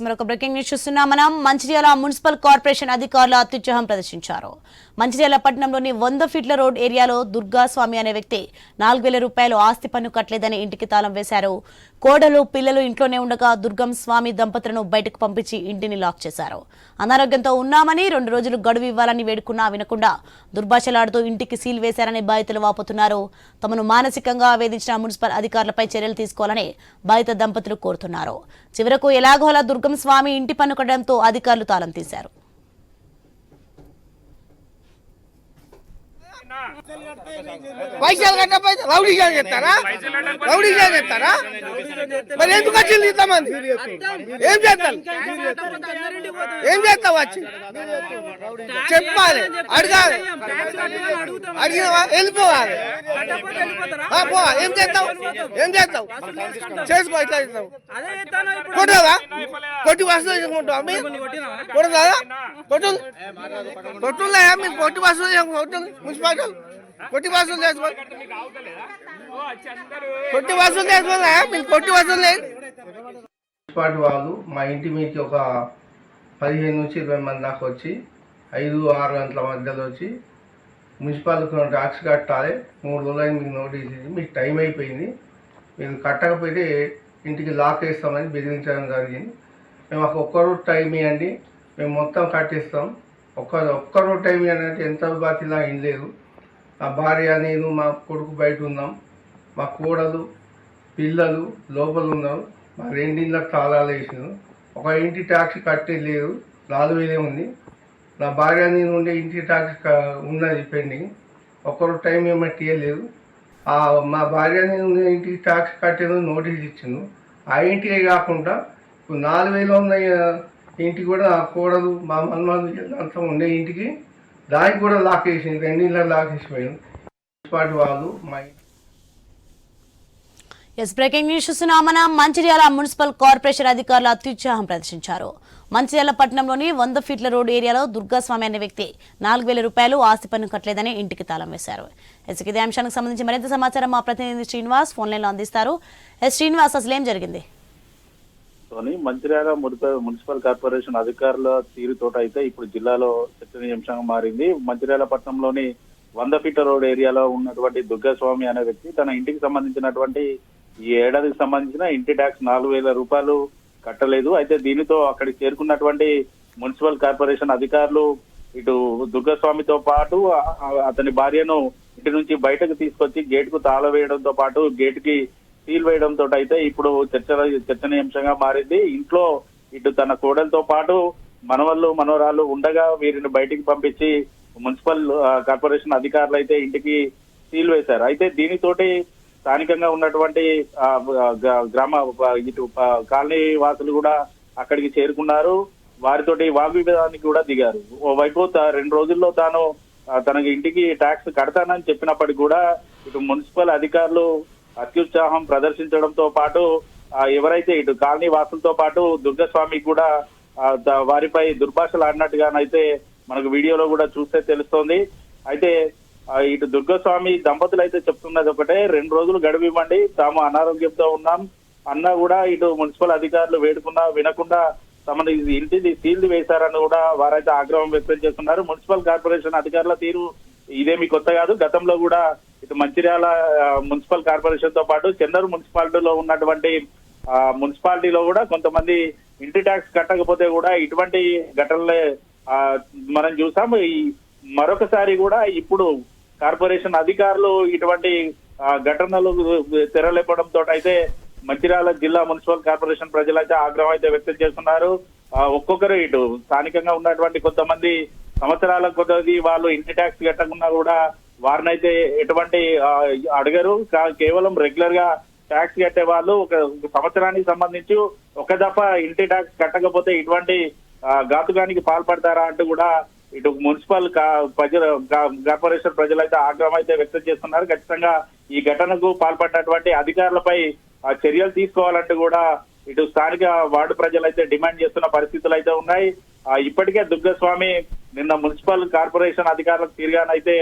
మరొక breaking news చూస్తున్నాం మనం. మంచిర్యాల మున్సిపల్ కార్పొరేషన్ అధికారులు అత్యుత్సాహం ప్రదర్శించారు. మంచిర్యాల పట్టణంలోని వంద ఫీట్ల రోడ్ ఏరియాలో దుర్గా స్వామి అనే వ్యక్తి నాలుగు వేల రూపాయలు ఆస్తి పన్ను కట్టలేదని ఇంటికి తాళం వేశారు. కోడలు పిల్లలు ఇంట్లోనే ఉండగా దుర్గం స్వామి దంపతులను బయటకు పంపించి ఇంటిని లాక్ చేశారు. అనారోగ్యంతో ఉన్నామని రెండు రోజులు గడువు ఇవ్వాలని వేడుకున్నా వినకుండా దుర్భాషలాడుతూ ఇంటికి సీల్ వేశారని బాధితులు వాపోతున్నారు. తమను మానసికంగా వేధించిన మున్సిపల్ అధికారులపై చర్యలు తీసుకోవాలని బాధిత దంపతులు కోరుతున్నారు. చివరకు ఎలాగోలా దుర్గ స్వామి ఇంటి పన్ను కట్టడంతో అధికారులు తాళం తీశారు. పైసలు కట్టకపోతే రౌడీగా చెప్తారా? రౌడీగా చెప్తారా? మరి ఎందుకు వచ్చింది ఇంతమంది? ఏం చేస్తారు? ఏం చేస్తావు వచ్చి? చెప్పాలి అడగాలి. అడిగిన వెళ్ళిపోవాలి. పో ఏం చేస్తావు? ఏం చేస్తావు? చేసుకో ఇట్లా చేస్తావు. కొట్టదా కొట్టి వసూలు చేసుకుంటావా? మీ కొట్టదా కొట్టు కొట్టులే మీరు కొట్టి వసూలు చేసుకుంటుంది మున్సిపాలిటీ కొట్టి వసూలు చేసుకో. కొట్టి వసూలు చేసుకోలే మీరు కొట్టి వసూలు లేదు. వాళ్ళు మా ఇంటి మీదకి ఒక పదిహేను నుంచి ఇరవై మంది దాకా వచ్చి ఐదు ఆరు గంటల మధ్యలో వచ్చి మున్సిపాలిటీ ట్యాక్స్ కట్టాలి. మూడు రోజులైంది మీకు నోటీస్ ఇచ్చి మీకు టైం అయిపోయింది. మీరు కట్టకపోతే ఇంటికి లాక్ వేస్తామని బెదిరించడం జరిగింది. మేము ఒక ఒక్క టైం ఇవ్వండి. మేము మొత్తం కట్టిస్తాం. ఒక్క ఒక్క టైం ఇవ్వండి అంటే ఎంత బాధ్యత ఏం లేదు. నా భార్య నేను మా కొడుకు బయట ఉన్నాం. మా కోడలు పిల్లలు లోపల ఉన్నారు. మా రెండింట్లకు తాళాలు వేసినారు. ఒక ఇంటి ట్యాక్స్ కట్టే లేదు. నాలుగు వేలే ఉంది. నా భార్య నేను ఉండే ఇంటి ట్యాక్స్ ఉన్నది పెండింగ్. ఒక్కరు టైం ఏమట్టి ఇవ్వలేదు ఆ మా భార్య నేను ఉండే ఇంటికి ట్యాక్స్ కట్టేది నోటీస్ ఇచ్చిండు. ఆ ఇంటికే కాకుండా ఇప్పుడు నాలుగు వేలు ఉన్న ఇంటికి కూడా ఆ కోడలు మా మన్మలు అంతా ఉండే ఇంటికి దానికి కూడా లాక్ వేసింది రెండింళ్ళకి లాక్ వేసిపోయాను వాళ్ళు మా ఎస్ బ్రేకింగ్ న్యూస్ చూస్తున్నామన మంచిర్యాల మున్సిపల్ కార్పొరేషన్ అధికారులు అత్యుత్సాహం ప్రదర్శించారు. మంచిర్యాల పట్టణంలోని వంద ఫీట్ల రోడ్డు ఏరియాలో దుర్గాస్వామి అనే వ్యక్తి నాలుగు వేల రూపాయలు ఆస్తి పన్ను కట్టలేదని ఇంటికి తాళం వేశారు. ఎస్ ఇదే అంశానికి సంబంధించి మరింత సమాచారం మా ప్రతినిధి శ్రీనివాస్ ఫోన్లైన్లో అందిస్తారు. ఎస్ శ్రీనివాస్ అసలు ఏం జరిగింది? తోని మంచిర్యాల మున్సిపల్ మున్సిపల్ కార్పొరేషన్ అధికారుల తీరుతోట అయితే ఇప్పుడు జిల్లాలో చర్చనీయాంశంగా మారింది. మంచిర్యాల పట్టణంలోని వంద ఫీట రోడ్ ఏరియాలో ఉన్నటువంటి దుర్గాస్వామి అనే వ్యక్తి తన ఇంటికి సంబంధించినటువంటి ఈ ఏడాదికి సంబంధించిన ఇంటి ట్యాక్స్ నాలుగు వేల రూపాయలు కట్టలేదు. అయితే దీనితో అక్కడికి చేరుకున్నటువంటి మున్సిపల్ కార్పొరేషన్ అధికారులు ఇటు దుర్గాస్వామితో పాటు అతని భార్యను ఇంటి నుంచి బయటకు తీసుకొచ్చి గేట్కు తాళ వేయడంతో పాటు గేట్కి సీల్ వేయడంతో అయితే ఇప్పుడు చర్చ చర్చనీయాంశంగా మారింది. ఇంట్లో ఇటు తన కోడలతో పాటు మనవళ్ళు మనవరాలు ఉండగా వీరిని బయటికి పంపించి మున్సిపల్ కార్పొరేషన్ అధికారులు అయితే ఇంటికి సీల్ వేశారు. అయితే దీనితోటి స్థానికంగా ఉన్నటువంటి గ్రామ ఇటు కాలనీ వాసులు కూడా అక్కడికి చేరుకున్నారు. వారితోటి వాగ్వివాదానికి కూడా దిగారు. ఓవైపు రెండు రోజుల్లో తాను తనకి ఇంటికి ట్యాక్స్ కడతానని చెప్పినప్పటికీ కూడా ఇటు మున్సిపల్ అధికారులు అత్యుత్సాహం ప్రదర్శించడంతో పాటు ఎవరైతే ఇటు కాలనీ వాసులతో పాటు దుర్గస్వామి కూడా వారిపై దుర్భాషలు ఆడినట్టుగానైతే మనకు వీడియోలో కూడా చూస్తే తెలుస్తోంది. అయితే ఇటు దుర్గస్వామి దంపతులు అయితే చెప్తున్నది ఒకటే రెండు రోజులు గడివివ్వండి తాము అనారోగ్యంతో ఉన్నాం. అన్నా కూడా ఇటు మున్సిపల్ అధికారులు వేడుకున్నా వినకుండా తమను ఇంటిది సీల్డ్ వేశారని కూడా వారైతే ఆగ్రహం వ్యక్తం చేస్తున్నారు. మున్సిపల్ కార్పొరేషన్ అధికారుల తీరు ఇదేమి కొత్త కాదు. గతంలో కూడా ఇటు మంచిర్యాల మున్సిపల్ కార్పొరేషన్తో పాటు చెన్నూరు మున్సిపాలిటీలో ఉన్నటువంటి ఆ, మున్సిపాలిటీలో కూడా కొంతమంది ఇంటి ట్యాక్స్ కట్టకపోతే కూడా ఇటువంటి ఘటనలే ఆ, మనం చూసాం. ఈ మరొకసారి కూడా ఇప్పుడు కార్పొరేషన్ అధికారులు ఇటువంటి ఆ, ఘటనలు తెరలేపడంతో అయితే మంచిర్యాల జిల్లా మున్సిపల్ కార్పొరేషన్ ప్రజలైతే ఆగ్రహం అయితే వ్యక్తం చేస్తున్నారు. ఒక్కొక్కరు ఇటు స్థానికంగా ఉన్నటువంటి కొంతమంది సంవత్సరాల కొద్ది వాళ్ళు ఇంటి ట్యాక్స్ కట్టకుండా కూడా వారినైతే ఎటువంటి అడగరు. కా- కేవలం రెగ్యులర్గా ట్యాక్స్ కట్టే వాళ్ళు ఒక సంవత్సరానికి సంబంధించి ఒక దఫా ఇంటి ట్యాక్స్ కట్టకపోతే ఇటువంటి ఘాతుకానికి పాల్పడతారా అంటూ కూడా ఇటు మున్సిపల్ ప్రజలు ప్రజల కార్పొరేషన్ ప్రజలైతే ఆగ్రహం అయితే వ్యక్తం చేస్తున్నారు. ఖచ్చితంగా ఈ ఘటనకు పాల్పడినటువంటి అధికారులపై ఆ, చర్యలు తీసుకోవాలంటూ కూడా ఇటు స్థానిక వార్డు ప్రజలైతే డిమాండ్ చేస్తున్న పరిస్థితులు అయితే ఉన్నాయి. ఇప్పటికే దుర్గస్వామి నిన్న మున్సిపల్ కార్పొరేషన్ అధికారులకు తీరుగానైతే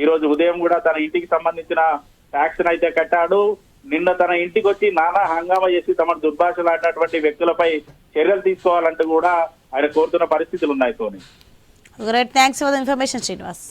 ఈ రోజు ఉదయం కూడా తన ఇంటికి సంబంధించిన ట్యాక్స్ అయితే కట్టాడు. నిన్న తన ఇంటికి వచ్చి నానా హంగామా చేసి తమ దుర్భాషలాడినటువంటి వ్యక్తులపై చర్యలు తీసుకోవాలంటూ కూడా ఆయన కోరుతున్న పరిస్థితులు ఉన్నాయి Soni. Right thanks for the information Srinivas